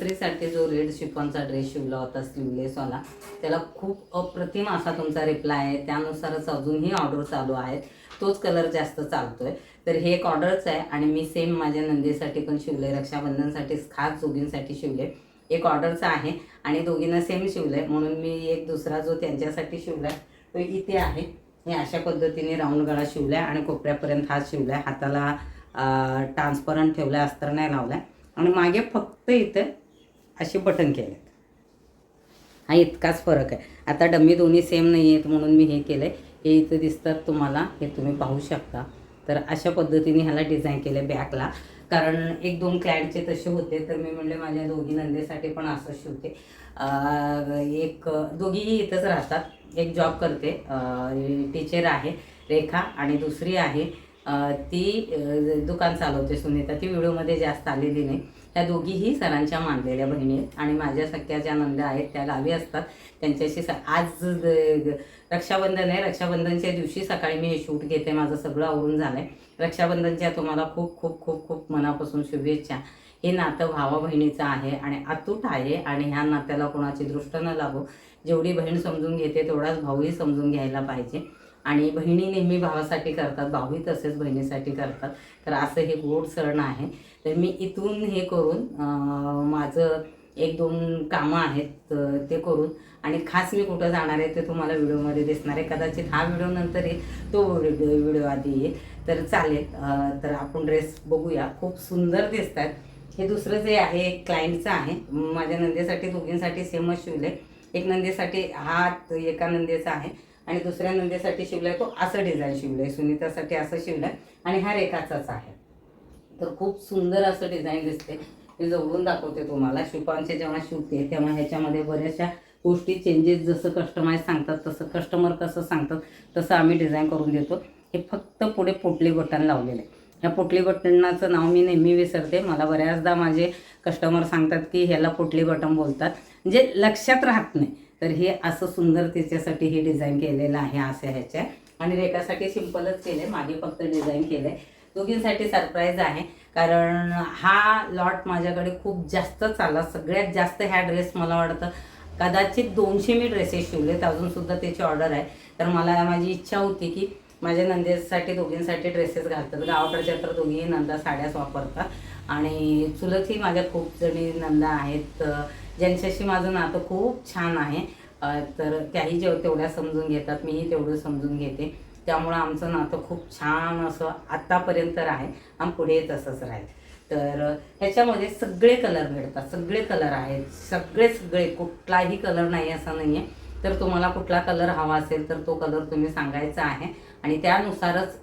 तर जो red शिफॉनचा dress शिवला होता स्लीवलेसवाला त्याला खूप अप्रतिम असा तुमचा रिप्लाय आहे. त्यानुसारच अजूनही ऑर्डर चालू आहेत. तोच कलर जास्त चालतोय. तर हे एक ऑर्डरच आहे आणि मी सेम माझ्या नंदीसाठी पण शिवले रक्षाबंधनसाठी खास दोघींसाठी शिवले एक ऑर्डरचा आहे आणि दोघींना सेम शिवलंय. म्हणून मी एक दुसरा जो त्यांच्यासाठी शिवलाय तो इथे आहे. हे अशा पद्धतीने राऊंड गळा शिवलाय आणि कोपऱ्यापर्यंत हात शिवलाय. हाताला ट्रान्सपरंट ठेवलाय अस्तर नाही लावलाय. आणि मागे फक्त इथे असे बटन केलेत. हा इतकाच फरक आहे. आता डम्मी दोन्ही सेम नाही आहेत म्हणून मी हे केलं आहे हे इथं दिसतात तुम्हाला हे तुम्ही पाहू शकता. तर अशा पद्धतीने ह्याला डिझाईन केलं आहे बॅकला कारण एक दोन क्लायंटचे तसे होते तर मी म्हणले माझ्या दोघी नंदेसाठी पण असं शिवते. एक दोघीही इथंच राहतात. एक जॉब करते. टीचर आहे रेखा आणि दुसरी आहे ती दुकान चालवते सुनीता. ती व्हिडिओमध्ये जास्त आलेली नाही. त्या दोघीही सरांच्या मानलेल्या बहिणी आहेत आणि माझ्या सख्या ज्या नंदा आहेत त्या गावी असतात. त्यांच्याशी स आज द- रक्षाबंधन आहे. रक्षाबंधनच्या दिवशी सकाळी मी हे शूट घेते. माझं सगळं आवरून झालं आहे रक्षाबंधनच्या तुम्हाला खूप खूप खूप खूप मनापासून शुभेच्छा. हे नातं भावा बहिणीचं आहे आणि अतूट आहे आणि ह्या नात्याला कोणाची दृष्ट न लागो. जेवढी बहीण समजून घेते तेवढाच भाऊही समजून घ्यायला पाहिजे. आणि बहिणी नेहमी भावासाठी करतात भाऊही तसेच बहिणीसाठी करतात. तर असं हे गोड सण आहे. तर मी इथून हे करून माझं एक दोन कामं आहेत ते करून. आणि खास मी कुठं जाणार आहे ते तुम्हाला व्हिडिओमध्ये दिसणार आहे. कदाचित हा व्हिडिओ नंतर येईल तो व्हिडिओ व्हिडिओ आधी येईल. तर चालेल तर आपण ड्रेस बघूया. खूप सुंदर दिसत आहेत हे दुसरं जे आहे एक क्लायंटचं आहे. माझ्या नंदेसाठी दोघींसाठी सेमच आहे. एक नंदेसाठी हा एका नंदेचा आहे. आणि दुसऱ्या नंदेसाठी शिवलाय तो असं डिझाईन शिवलंय सुनीतासाठी असं शिवलंय आणि हा रेखाचाच आहे. तर खूप सुंदर असं डिझाईन दिसते. मी जवळून दाखवते तुम्हाला. शिपांचे जेव्हा शिवते तेव्हा ह्याच्यामध्ये बऱ्याचशा गोष्टी चेंजेस जसं कस्टमाइज सांगतात तसं कस्टमर कसं सांगतात तसं आम्ही डिझाईन करून देतो. हे फक्त पुढे पोटली बटन लावलेलं आहे. ह्या पोटली बटनाचं नाव मी नेहमी विसरते. मला बऱ्याचदा माझे कस्टमर सांगतात की ह्याला पोटली बटन बोलतात. म्हणजे लक्षात राहत नाही. तर हे असं सुंदर त्याच्यासाठी हे डिझाईन केलेलं आहे असं ह्याच्या. आणि रेखासाठी सिम्पलच केलं आहे मागे फक्त डिझाईन केलं आहे दोघींसाठी सरप्राईज आहे कारण हा लॉट माझ्याकडे खूप जास्त चालला. सगळ्यात जास्त ह्या ड्रेस मला वाटतं कदाचित दोनशे मी ड्रेसेस शिवलेत अजूनसुद्धा त्याची ऑर्डर आहे. तर मला माझी इच्छा होती की माझ्या नंदेसाठी दोघींसाठी ड्रेसेस घालतात. गावाकडच्या तर दोघीही नंदा साड्याच वापरतात. आणि चुलतही माझ्या खूप जणी नंदा आहेत. ज्यांच्याशी माझं नातं खूप छान आहे तर त्याही जेव तेवढ्या समजून घेतात मीही तेवढं समजून घेते. त्यामुळं आमचं नातं खूप छान असं आत्तापर्यंत आहे आणि पुढे तसंच राहील. तर ह्याच्यामध्ये सगळे कलर मिळतात सगळे कलर आहेत सगळे सगळे कुठलाही कलर नाही असं नाही आहे तर तुम्हाला कुठला कलर हवा असेल तर तो कलर तुम्ही सांगायचा आहे आणि त्यानुसारच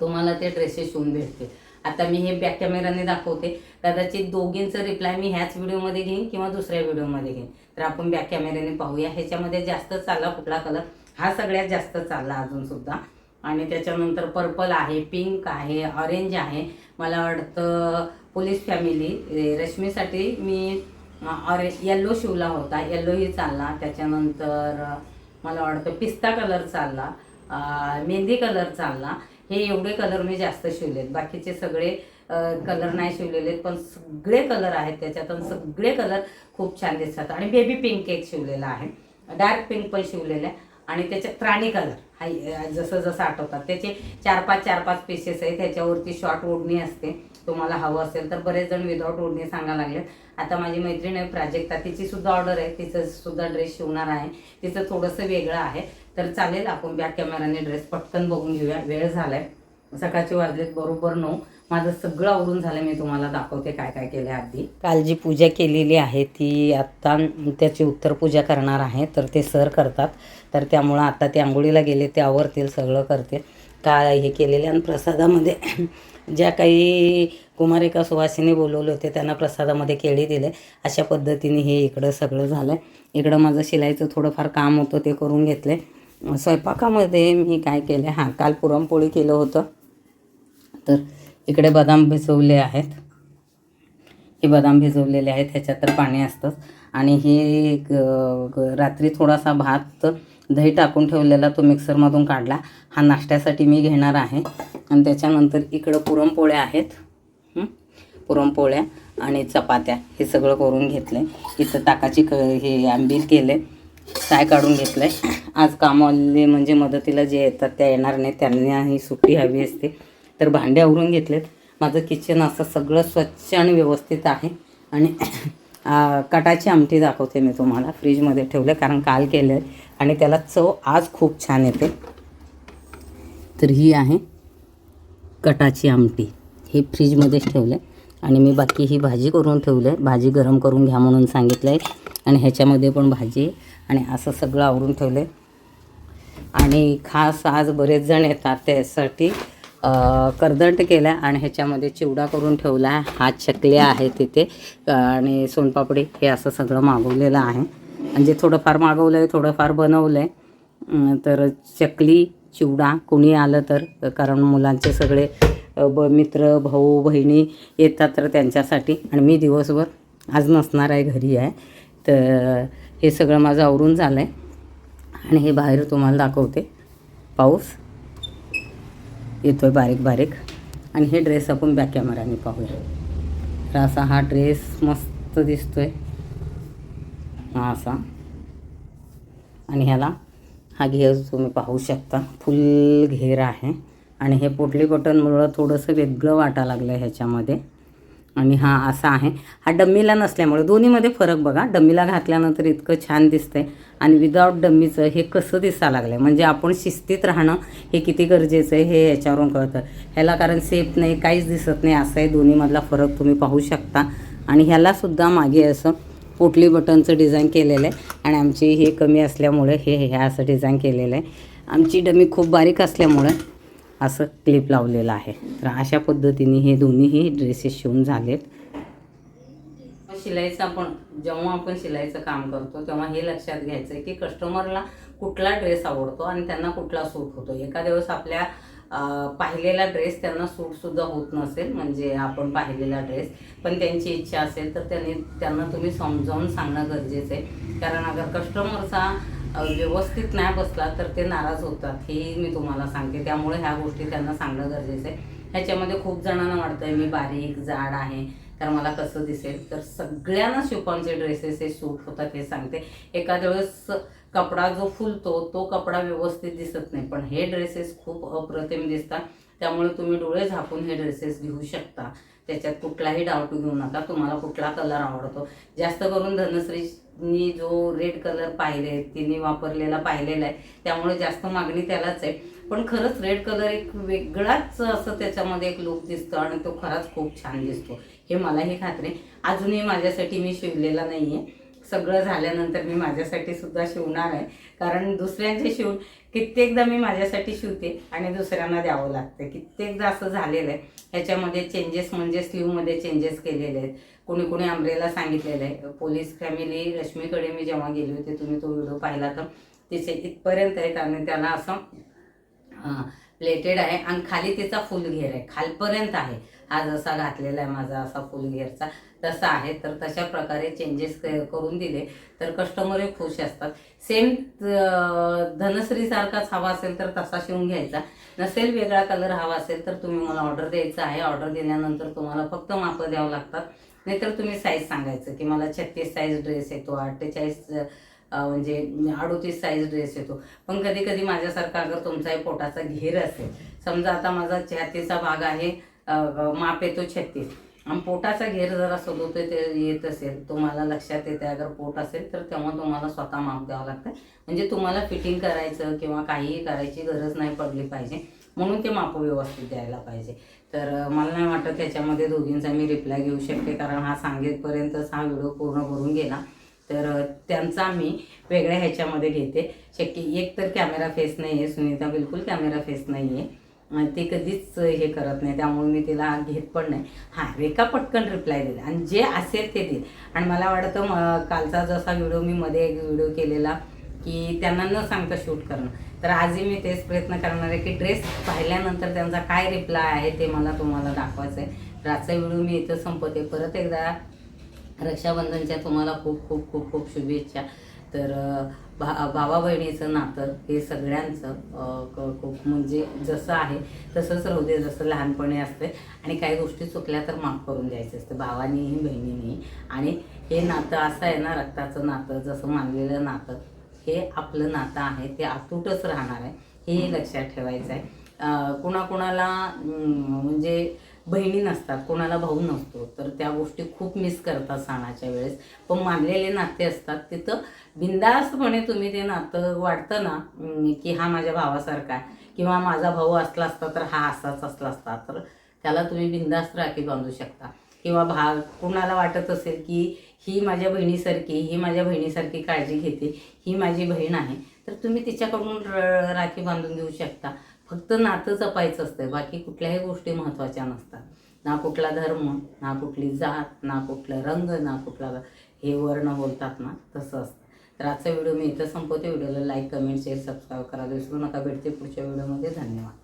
तुम्हाला ते ड्रेसेस शिवून भेटतील. आता मी हे बॅक कॅमेराने दाखवते. कदाचित दोघींचं रिप्लाय मी ह्याच व्हिडिओमध्ये घेईन किंवा दुसऱ्या व्हिडिओमध्ये घेईन. तर आपण बॅक कॅमेऱ्याने पाहूया. ह्याच्यामध्ये जास्त चालला कुठला कलर हा सगळ्यात जास्त चालला अजून सुद्धा. आणि त्याच्यानंतर पर्पल आहे पिंक आहे ऑरेंज आहे. मला वाटतं पोलीस फॅमिली रश्मीसाठी मी ऑरे येल्लो शिवला होता. येल्लोही चालला. त्याच्यानंतर मला वाटतं पिस्ता कलर चालला. मेहंदी कलर चालला. हे एवढे कलर मी जास्त शिवलेत. बाकीचे सगळे कलर नाही शिवलेले पण सगळे कलर आहेत त्याच्यात सगळे कलर खूप छान दिसतात. आणि बेबी पिंक एक शिवलेला आहे. डार्क पिंक पण शिवलेला आहे. आणि त्याच्यात राणी कलर हा जसं जसं आठवतात. त्याचे चार पाच चार पाच पीसेस आहेत. त्याच्यावरती शॉर्ट ओढणी असते. तुम्हाला हवं असेल तर बरेच जण विदाऊट ओढणी सांगायला लागलेत. आता माझी मैत्रीण आहे प्राजक्ता तिची सुद्धा ऑर्डर आहे. तिचं सुद्धा ड्रेस शिवणार आहे. तिचं थोडंसं वेगळं आहे. तर चालेल आपण बॅक कॅमेराने ड्रेस पटकन बघून घेऊया. वेळ झालाय. सकाळचे वाजलेत बरोबर नऊ. माझं सगळं आवरून झालं मी तुम्हाला दाखवते काय काय केलं आधी. काल जी पूजा केलेली आहे ती आत्ता त्याची उत्तर पूजा करणार आहे. तर ते सर करतात. तर त्यामुळं आता ते आंघोळीला गेले ते आवरतील सगळं करतील. काय हे केलेले आणि प्रसादामध्ये ज्या काही कुमारिका सुवासिनी बोलवले होते त्यांना प्रसादामध्ये केळी दिले. अशा पद्धतीने हे इकडं सगळं झालं इकडं माझं शिलाईचं थोडंफार काम होतं ते करून घेतले स्वयंपाकामध्ये मी काय केलं हां काल पुरणपोळी केलं होतं. तर इकडे बदाम भिजवले आहेत. हे बदाम भिजवलेले आहेत ह्याच्यात तर पाणी असतंच. आणि हे ग- ग- रात्री थोडासा भात दही टाकून ठेवलेला तो मिक्सरमधून काढला. हा नाश्त्यासाठी मी घेणार आहे. आणि त्याच्यानंतर इकडं पुरणपोळ्या आहेत. पुरणपोळ्या आणि चपात्या हे सगळं करून घेतलं. आहे इथं ताकाची क हे आंबील केले. साय काढून घेतलं आहे आज कामवाले म्हणजे मदतीला जे येतात त्या येणार नाही त्यांनाही सुट्टी हवी असते. तर भांडे आवरून घेतलेत. माझं किचन असं सगळं स्वच्छ आणि व्यवस्थित आहे. आणि कटाची आमटी दाखवते मी तुम्हाला. फ्रीजमध्ये ठेवलं कारण काल केलं आहे आणि त्याला चव आज खूप छान येते. तर ही आहे कटाची आमटी. हे फ्रीजमध्येच ठेवलं आहे आणि मी बाकी ही भाजी करून ठेवलं आहे भाजी गरम करून घ्या म्हणून सांगितलं आहे आणि ह्याच्यामध्ये पण भाजी आणि असं सगळं आवरून ठेवलं आहे आणि खास आज बरेच जण येतात त्यासाठी. करदंट केला आणि ह्याच्यामध्ये चिवडा करून ठेवला आहे हात शकले आहे तिथे. आणि सोनपापडी हे असं सगळं मागवलेलं आहे. म्हणजे थोडंफार मागवलं आहे थोडंफार बनवलं आहे तर चकली चिवडा कोणी आलं तर कारण मुलांचे सगळे ब मित्र भाऊ बहिणी येतात तर त्यांच्यासाठी. आणि मी दिवसभर आज नसणार आहे घरी आहे. तर हे सगळं माझं आवरून झालं आहे आणि हे बाहेर तुम्हाला दाखवते. पाऊस. येतो आहे बारीक बारीक. आणि हे ड्रेस आपण बॅक कॅमेराने पाहूया. तर असा हा ड्रेस मस्त दिसतोय. हा असा. आणि ह्याला हा घेर तुम्ही पाहू शकता. फुल घेर आहे. आणि हे पोटली बटनमुळं थोडंसं वेगळं वाटा लागलं आहे ह्याच्यामध्ये. आणि हा असा आहे. हा डम्मीला नसल्यामुळे दोन्हीमध्ये फरक बघा. डम्मीला घातल्यानंतर इतकं छान दिसतंय. आणि विदाऊट डम्मीचं हे कसं दिसायला लागलं आहे म्हणजे आपण शिस्तीत राहणं हे किती गरजेचं आहे हे याच्यावरून कळतं. ह्याला कारण सेफ नाही काहीच दिसत नाही. असं आहे दोन्हीमधला फरक तुम्ही पाहू शकता. आणि ह्यालासुद्धा मागे असं पोटली बटनचं डिझाईन केलेलं आहे. आणि आमची हे कमी असल्यामुळे हे ह्या असं डिझाईन केलेलं आहे. आमची डमी खूप बारीक असल्यामुळे असं क्लिप लावलेलं आहे. तर अशा पद्धतीने हे दोन्हीही ड्रेसेस शिवून झालेत. शिलाईचं आपण जेव्हा आपण शिलाईचं काम करतो तेव्हा हे लक्षात घ्यायचं आहे की कस्टमरला कुठला ड्रेस आवडतो आणि त्यांना कुठला सूट होतो. एका दिवस आपल्या पाहिलेला ड्रेस त्यांना सूटसुद्धा होत नसेल म्हणजे आपण पाहिलेला ड्रेस पण त्यांची इच्छा असेल तर त्यांनी त्यांना तुम्ही समजावून सांगणं गरजेचं आहे. कारण अगर कस्टमरचा व्यवस्थित नाही बसला तर ते नाराज होतात हेही मी तुम्हाला सांगते. त्यामुळे ह्या गोष्टी त्यांना सांगणं गरजेचं आहे. ह्याच्यामध्ये खूप जणांना वाटतंय मी बारीक जाड आहे तर मला कसं दिसेल? तर सगळ्यांना शिफॉनचे ड्रेसेस हे सूट होतात हे सांगते. एखाद्या वेळेस कपडा जो फुलतो तो कपडा व्यवस्थित दिसत नाही. पण हे ड्रेसेस खूप अप्रतिम दिसतात. त्यामुळे तुम्ही डोळे झाकून हे ड्रेसेस घेऊ शकता. त्याच्यात कुठलाही डाऊट घेऊ नका. तुम्हाला कुठला कलर आवडतो. जास्त करून धनश्रीनी जो रेड कलर पाहिले तिने वापरलेला पाहिलेला आहे. त्यामुळे जास्त मागणी त्यालाच आहे. पण खरंच रेड कलर एक वेगळाच असं त्याच्यामध्ये एक लुक दिसतो आणि तो खराच खूप छान दिसतो. हे मलाही खात्री अजूनही माझ्यासाठी मी शिवलेला नाही आहे सगळं झाल्यानंतर मी माझ्यासाठी सुद्धा शिवणार आहे. कारण दुसऱ्यांचे शिवून कित्येकदा मी माझ्यासाठी शिवते आणि दुसऱ्यांना द्यावं लागतं. कित्येकदा असं झालेलं आहे. ह्याच्यामध्ये चेंजेस म्हणजे स्लीवमध्ये चेंजेस केलेले आहेत. कोणी कोणी आंब्रेला सांगितलेलं आहे. पोलीस फॅमिली रश्मीकडे मी जेव्हा गेले होते तुम्ही तो व्हिडिओ पाहिला तर तिचे इथपर्यंत आहेत आणि त्याला असं प्लेटेड आहे आणि खाली तिचा फुल घेर आहे. खालपर्यंत आहे. हा जसा घातलेला आहे माझा असा फुल घेरचा तसा आहे तर तशा प्रकारे चेंजेस करून दिले तर कस्टमरही खुश असतात. सेम धनश्रीसारखाच हवा असेल तर तसा शिवून घ्यायचा. नसेल वेगळा कलर हवा असेल तर तुम्ही मला ऑर्डर द्यायचा आहे. ऑर्डर दिल्यानंतर तुम्हाला फक्त मापं द्यावं लागतात. नाहीतर तुम्ही साईज सांगायचं की मला छत्तीस साईज ड्रेस येतो अठ्ठेचाळीस म्हणजे अडोतीस साईज ड्रेस येतो. पण कधी कधी माझ्यासारखा अगर तुमचाही पोटाचा घेर असेल समजा आता माझा छातीचा भाग आहे माप येतो छत्तीस. आणि पोटाचा घेर जरा सदोतोय ते येत असेल तुम्हाला लक्षात येते अगर पोट असेल तर तेव्हा तुम्हाला स्वतः माप द्यावं लागतं. म्हणजे तुम्हाला फिटिंग करायचं किंवा काहीही करायची गरज नाही पडली पाहिजे म्हणून ते माप व्यवस्थित द्यायला पाहिजे. तर मला नाही वाटत त्याच्यामध्ये दोघींचा मी रिप्लाय घेऊ शकते कारण हा सांगेपर्यंतच हा व्हिडिओ पूर्ण करून गेला. तर त्यांचा मी वेगळ्या ह्याच्यामध्ये घेते. शक्य एक तर कॅमेरा फेस नाही आहे सुनीता बिलकुल कॅमेरा फेस नाही आहे ते कधीच हे करत नाही त्यामुळे मी तिला घेत पण नाही. हां रेखा पटकन रिप्लाय देईल आणि जे असेल ते देईल. आणि मला वाटतं म- कालचा जसा व्हिडिओ मी मध्ये एक व्हिडिओ केलेला की त्यांना न सांगता शूट करणं. तर आजही मी तेच प्रयत्न करणार आहे की ड्रेस पाहिल्यानंतर त्यांचा काय रिप्लाय आहे ते मला तुम्हाला दाखवायचं आहे तर आजचा व्हिडिओ मी इथं संपवते. परत एकदा रक्षाबंधनच्या तुम्हाला खूप खूप खूप खूप शुभेच्छा. तर भा भावा बहिणीचं नातं हे सगळ्यांचं क- खूप म्हणजे जसं आहे तसंच राहू दे जसं लहानपणी असते आणि काही गोष्टी चुकल्या तर माफ करून द्यायचे असते भावानीही बहिणीनेही. आणि हे नातं असं आहे ना रक्ताचं नातं जसं मानलेलं नातं हे आपलं नातं आहे ते अतूटच राहणार आहे हे लक्षात ठेवायचं आहे. कुणाकुणाला म्हणजे बहिणी नसतात कोणाला भाऊ नसतो. तर त्या गोष्टी खूप मिस करतात सणाच्या वेळेस. पण मानलेले नाते असतात तिथं बिंदास्तपणे तुम्ही ते नातं वाटतं ना की हा माझ्या भावासारखा आहे किंवा माझा भाऊ असला असता तर हा असाच असला असता तर त्याला तुम्ही बिंदास्त राखी बांधू शकता. किंवा भा कोणाला वाटत असेल की ही माझ्या बहिणीसारखी ही माझ्या बहिणीसारखी काळजी घेते ही माझी बहीण आहे तर तुम्ही तिच्याकडून र- राखी बांधून घेऊ शकता. फक्त नातं जपायचं असतं बाकी कुठल्याही गोष्टी महत्त्वाच्या नसतात. ना कुठला धर्म ना कुठली जात ना कुठलं रंग ना कुठला हे वर्ण बोलतात ना तसं असतं. तर आजचा व्हिडिओ मी इथं संपवते. व्हिडिओला लाईक कमेंट शेअर सबस्क्राईब करा. विसरू नका भेटते पुढच्या व्हिडिओमध्ये. धन्यवाद.